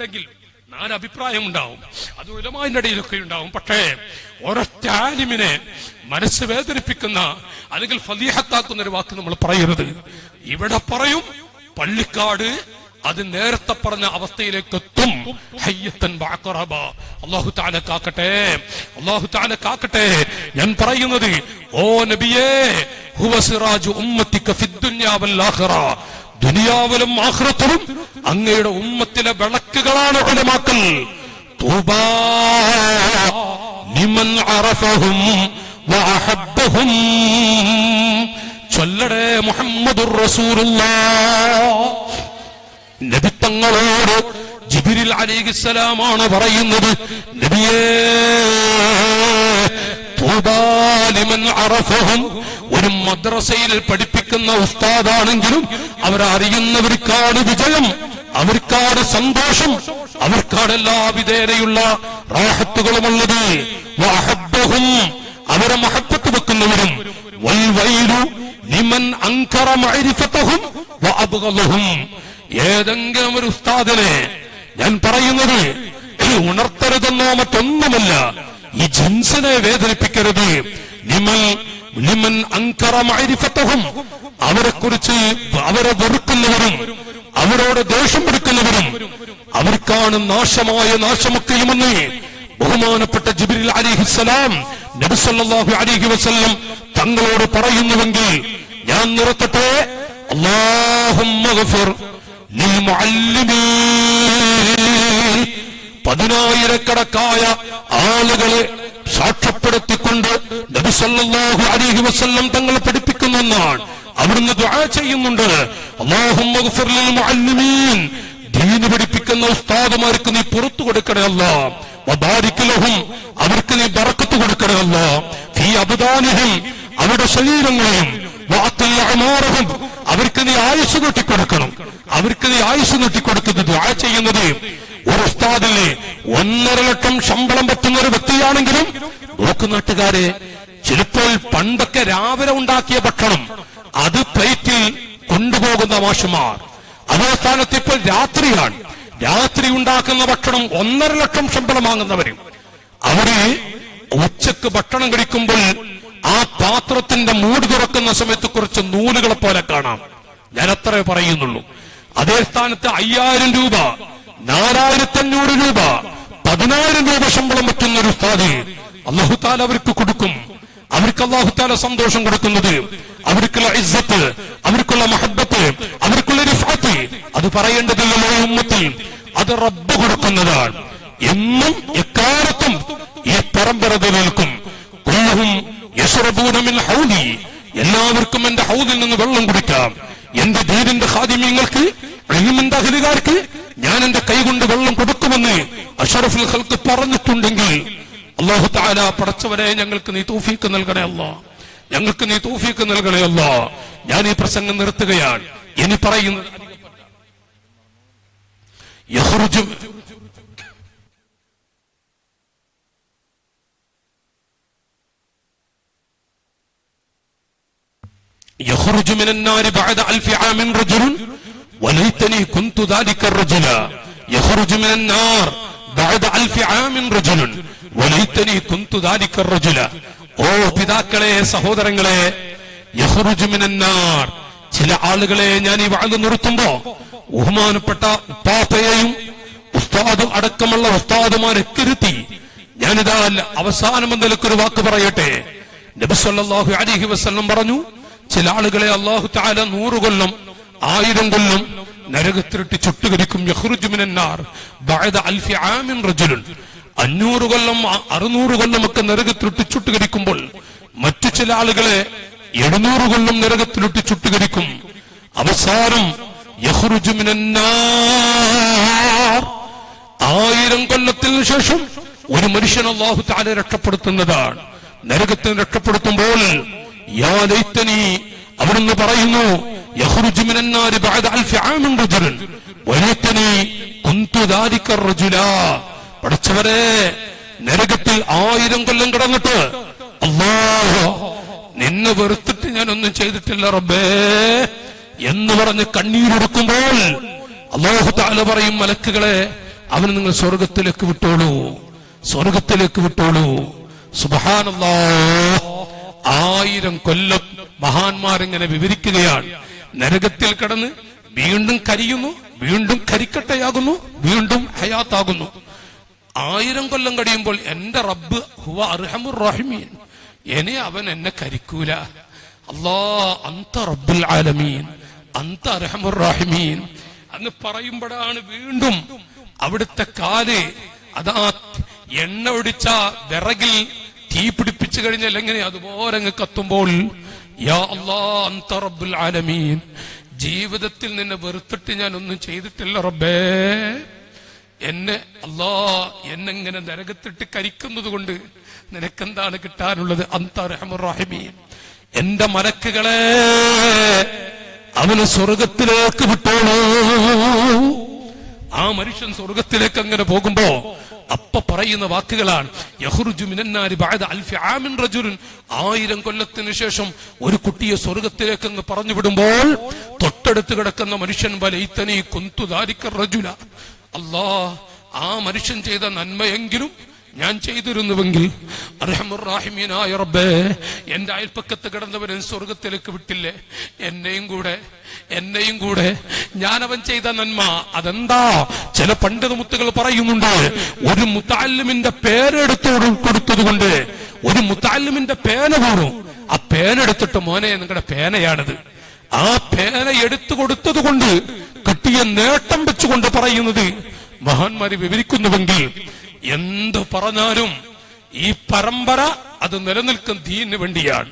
ഉണ്ടെങ്കിൽ നാല് അഭിപ്രായം ഉണ്ടാവും അത് ഉലമാന്റെ ഇടയിലൊക്കെ ഉണ്ടാവും. പക്ഷേ ഒരൊറ്റ ആലിമിനെ മനസ്സ് വേദനിപ്പിക്കുന്ന അല്ലെങ്കിൽ ഫലീഹത്താക്കുന്ന ഒരു വാക്ക് നമ്മൾ പറയരുത്. ഇവിടെ പറയും പള്ളിക്കാട് അത് നേരത്തെ പറഞ്ഞ അവസ്ഥയിലേക്ക് എത്തും. അല്ലാഹു തആല കാക്കട്ടെ. അല്ലാഹു തആല കാക്കട്ടെ. ഞാൻ പറയുന്നത് ഓ നബിയേ ഹുവ സിറാജു ഉമ്മത്തിക ഫിദ്ദുനിയ വൽ ആഖിറ. ദുനിയാവിലും ആഖിറത്തിലും അങ്ങയുടെ ഉമ്മത്തിലെ വിളക്കുകളാണ് വഅഹബ്ബഹും. ചൊല്ലടേ മുഹമ്മദുർ റസൂലുള്ള. നബിത്തങ്ങളോട് ജിബിരിൽ അലിഹിസലാമാണ് പറയുന്നത് നബിയേ ഒരു മദ്രസയിൽ പഠിപ്പിക്കുന്ന ഉസ്താദാണെങ്കിലും അവരറിയുന്നവർക്കാണ് വിജയം. അവർക്കാണ് സന്തോഷം. അവർക്കാണ് എല്ലാ വിധേനയുള്ള റാഹത്തുകളുമുള്ളത് അവരെ മഹത്വത്ത് വെക്കുന്നവരും. വഅബ്ഗളഹും ഏതെങ്കിലും ഒരു ഉസ്താദിനെ ഞാൻ പറയുന്നത് ഉണർത്തരുതെന്നോ മറ്റൊന്നുമല്ല. ഈ ജിൻസിനെ വേദനിപ്പിക്കരുത്. നിമൽ ലിമൻ അൻകറ മഅരിഫതഹും. അവരെ കുറിച്ച് അവരെ വെറുക്കുന്നവരും അവരോട് ദേഷ്യം പിടിക്കുന്നവരും അവർക്കാണ് നാശമായ നാശമൊക്കെയുമെന്ന് ബഹുമാനപ്പെട്ട ജിബിരിൽ അലിഹിസ്സലാം നബി സല്ലല്ലാഹു അലൈഹി വസല്ലം തങ്ങളോട് പറയുന്നുവെങ്കിൽ ഞാൻ നിർത്തട്ടെ ലിൽമുഅല്ലിമീൻ പതിനായിരക്കണക്കായ ആളുകളെ സാക്ഷ്യപ്പെടുത്തിക്കൊണ്ട് നബി സല്ലല്ലാഹു അലൈഹി വസല്ലം തങ്ങൾ പഠിപ്പിക്കുന്നെന്നാണ് അവിടുന്ന് ദുആ ചെയ്യുന്നുണ്ട്. ദീന് പഠിപ്പിക്കുന്ന ഉസ്താദുമാർക്ക് നീ പുറത്തു കൊടുക്കണമല്ല വദാരിക്കലഹും അവർക്ക് നീ ബറക്കത്ത് കൊടുക്കണമല്ല ഈ അബ്ദാനിഹിം. അവരുടെ ശരീരങ്ങളെയും വാത്തല്ലാമാറഹും അവർക്ക് നീ ആയുസ് നീട്ടിക്കൊടുക്കണം. അവർക്ക് നീ ആയുസ് നീട്ടിക്കൊടുക്കുന്നത് ദുആ ചെയ്യുന്നത് ഒരു ഉസ്താദിന് ഒന്നര ലക്ഷം ശമ്പളം പറ്റുന്ന ഒരു വ്യക്തിയാണെങ്കിലും നോക്കു നാട്ടുകാരെ ചിലപ്പോൾ പണ്ടൊക്കെ രാവിലെ ഉണ്ടാക്കിയ ഭക്ഷണം അത് പ്ലേറ്റിൽ കൊണ്ടുപോകുന്ന മാഷുമാർ. അതേ സ്ഥാനത്ത് ഇപ്പോൾ രാത്രിയാണ്. രാത്രി ഉണ്ടാക്കുന്ന ഭക്ഷണം ഒന്നര ലക്ഷം ശമ്പളം വാങ്ങുന്നവരും. അവർ ഉച്ചയ്ക്ക് ഭക്ഷണം കഴിക്കുമ്പോൾ ആ പാത്രത്തിന്റെ മൂട് തുറക്കുന്ന സമയത്ത് കുറച്ച് നൂലുകളെ പോലെ കാണാം. ഞാൻ അത്രേ പറയുന്നുള്ളൂ. അതേ സ്ഥാനത്ത് അയ്യായിരം രൂപ നാലായിരത്തി അഞ്ഞൂറ് രൂപ പതിനായിരം രൂപ ശമ്പളം പറ്റുന്ന ഒരു ഉസ്താദ് അള്ളാഹുത്താൽ അവർക്ക് കൊടുക്കും. അവർക്ക് അള്ളാഹുത്താല സന്തോഷം കൊടുക്കുന്നത് അവർക്കുള്ള ഇസ്സത്ത് അവർക്കുള്ള മഹബത്ത് അവർക്കുള്ള റിഫാത്ത് അത് പറയേണ്ടതില്ലല്ലോ ഈ ഉമ്മത്തിൽ. അത് റബ്ബ് കൊടുക്കുന്നതാണ്. എന്നും എക്കാലത്തും ഈ പരമ്പര നിൽക്കും കുല്ലഹും യശ്റബൂന മിൻ ഹൗലി. എല്ലാവർക്കും എന്റെ ഹൗദിൽ നിന്ന് വെള്ളം കുടിക്കാം. എന്റെ ദീനിന്റെ ഹാദിമ്യങ്ങൾക്ക് ഇൽമിന്റെ അഹലുകാർക്ക് ഞാൻ എന്റെ കൈകൊണ്ട് വെള്ളം കൊടുക്കുമെന്ന് അഷറഫുൽ ഹൽക്ക് പറഞ്ഞിട്ടുണ്ടെങ്കിൽ അള്ളാഹു താല പടച്ചവരെ ഞങ്ങൾക്ക് നീ തൂഫീക്ക് നൽകണേ അല്ല. ഞങ്ങൾക്ക് നീ തൂഫീക്ക് നൽകണേ അല്ല. ഞാൻ ഈ പ്രസംഗം നിർത്തുകയാണ്. ഇനി പറയുന്നത് യഹ്റുജു നാരി ബഅദ അൽഫി ആമിൻ റജുലുൻ وليتني كنت ذلك الرجل يخرج من النار بعد ألف عام رجل وليتني كنت ذلك الرجل ഓ പിതാക്കളെ സഹോദരങ്ങളെ യഹ്റുജു മിനന്നാർ ചില ആളുകളെ ഞാൻ ഈ വാങ്ങ് നിർത്തുമ്പോ ബഹുമാനപ്പെട്ട ഉപ്പാപ്പയെയും ഉസ്താദും അടക്കമുള്ള ഉസ്താദുമാരൊക്കെ ഇരുത്തി ഞാനിതാ അവസാനം എന്തെങ്കിലും വാക്ക് പറയട്ടെ നബി സല്ലല്ലാഹു അലൈഹി വസല്ലം പറഞ്ഞു ചില ആളുകളെ അള്ളാഹു താല നൂറ് കൊല്ലം ആയിരം കൊല്ലം. നരകത്തിലിട്ട് ചുട്ടുകരിക്കും യഹ്റുജുമിനാർ അഞ്ഞൂറ് കൊല്ലം അറുന്നൂറ് കൊല്ലമൊക്കെ നരകത്തിലിട്ട് ചുട്ടുകരിക്കുമ്പോൾ മറ്റു ചില ആളുകളെ എഴുന്നൂറ് കൊല്ലം നരകത്തിലിട്ട് ചുട്ടുകരിക്കും അവസാനം ആയിരം കൊല്ലത്തിന് ശേഷം ഒരു മനുഷ്യൻ അള്ളാഹു താല രക്ഷപ്പെടുത്തുന്നതാണ്. നരകത്തിന് രക്ഷപ്പെടുത്തുമ്പോൾ യാ ലൈത്തനി അവിടുന്ന് പറയുന്നു യഖ്റുജു മിനന്നാരി ബഅദ ألف عام റജുലൻ وليتني كنت ذلك റജുലാ പടച്ചവരെ നരകത്തിൽ ആയിരം കൊല്ലം കിടന്നിട്ട് അള്ളാഹോ നിന്നെ വെറുത്തിട്ട് ഞാനൊന്നും ചെയ്തിട്ടില്ല റബ്ബേ എന്ന് പറഞ്ഞ് കണ്ണീരൊടുക്കുമ്പോൾ അള്ളാഹു താല പറയും മലക്കുകളെ അവന് നിങ്ങൾ സ്വർഗത്തിലേക്ക് വിട്ടോളൂ. സ്വർഗത്തിലേക്ക് വിട്ടോളൂ. സുബഹാനല്ലാ ആയിരം കൊല്ലം മഹാന്മാരിങ്ങനെ വിവരിക്കുകയാണ്. നരകത്തിൽ കടന്ന് വീണ്ടും കരിയുന്നു വീണ്ടും കരിക്കട്ടയാകുന്നു വീണ്ടും ഹയാത്താകുന്നു. ആയിരം കൊല്ലം കഴിയുമ്പോൾ എന്റെ റബ്ബ് ഹുവ റഹിമീൻ. ഇനി അവൻ എന്നെ കരിക്കൂല. അല്ലാ അന്ത റബ്ബുൽ ആലമീൻ അന്ത അർഹമുർ റഹിമീൻ അന്ന് പറയുമ്പോഴാണ് വീണ്ടും അവിടുത്തെ കാൽ അതാ എണ്ണ ഒടിച്ച വിറകിൽ തീ പിടിപ്പിച്ചു കഴിഞ്ഞാൽ എങ്ങനെ അതുപോലെ അങ്ങ് കത്തുമ്പോൾ അന്ത റബ്ബുൽ ആലമീൻ. ജീവിതത്തിൽ നിന്നെ വെറുത്തിട്ട് ഞാൻ ഒന്നും ചെയ്തിട്ടില്ല റബ്ബേ. എന്നെ അല്ലാ എന്നെങ്ങനെ നരകത്തിട്ട് കരിക്കുന്നത് കൊണ്ട് നിനക്കെന്താണ് കിട്ടാനുള്ളത്? അന്തറഹമുറഹിമീൻ എന്റെ മലക്കുകളെ അവന് സ്വർഗത്തിലേക്ക് വിട്ടോളൂ. ആ മനുഷ്യൻ സ്വർഗത്തിലേക്ക് അങ്ങനെ പോകുമ്പോ അപ്പ പറയുന്ന വാക്കുകളാണ്. ആയിരം കൊല്ലത്തിന് ശേഷം ഒരു കുട്ടിയെ സ്വർഗത്തിലേക്ക് അങ്ങ് പറഞ്ഞു വിടുമ്പോൾ തൊട്ടടുത്ത് കിടക്കുന്ന മനുഷ്യൻ വലൈത്തനി കുന്തു ദാരിക്ക റജുല. അല്ലാ ആ മനുഷ്യൻ ചെയ്ത നന്മയെങ്കിലും ഞാൻ ചെയ്തിരുന്നുവെങ്കിൽ അർഹമുറാഹിമീനായ റബ്ബേ എന്റെ അയൽപ്പക്കത്ത് കിടന്നവരെ സ്വർഗത്തിലേക്ക് വിട്ടില്ലേ? എന്നെയും കൂടെ എന്നെയും കൂടെ. ഞാൻ അവൻ ചെയ്ത നന്മ അതെന്താ? ചില പണ്ഡിത മുത്തുകൾ പറയുന്നുണ്ട് ഒരു മുത്താലിമിന്റെ പേരെടുത്ത് കൊടുത്തത് കൊണ്ട് ഒരു മുത്താലിമിന്റെ പേന പോലും ആ പേനെടുത്തിട്ട് മോനെ നിങ്ങളുടെ പേനയാണിത്. ആ പേന എടുത്തു കൊടുത്തത് കൊണ്ട് കിട്ടിയ നേട്ടം വെച്ചുകൊണ്ട് പറയുന്നത് മഹാന്മാര് വിവരിക്കുന്നുവെങ്കിൽ എന്തു പറഞ്ഞാലും ഈ പരമ്പര അത് നിലനിൽക്കും ദീനു വേണ്ടിയാണ്.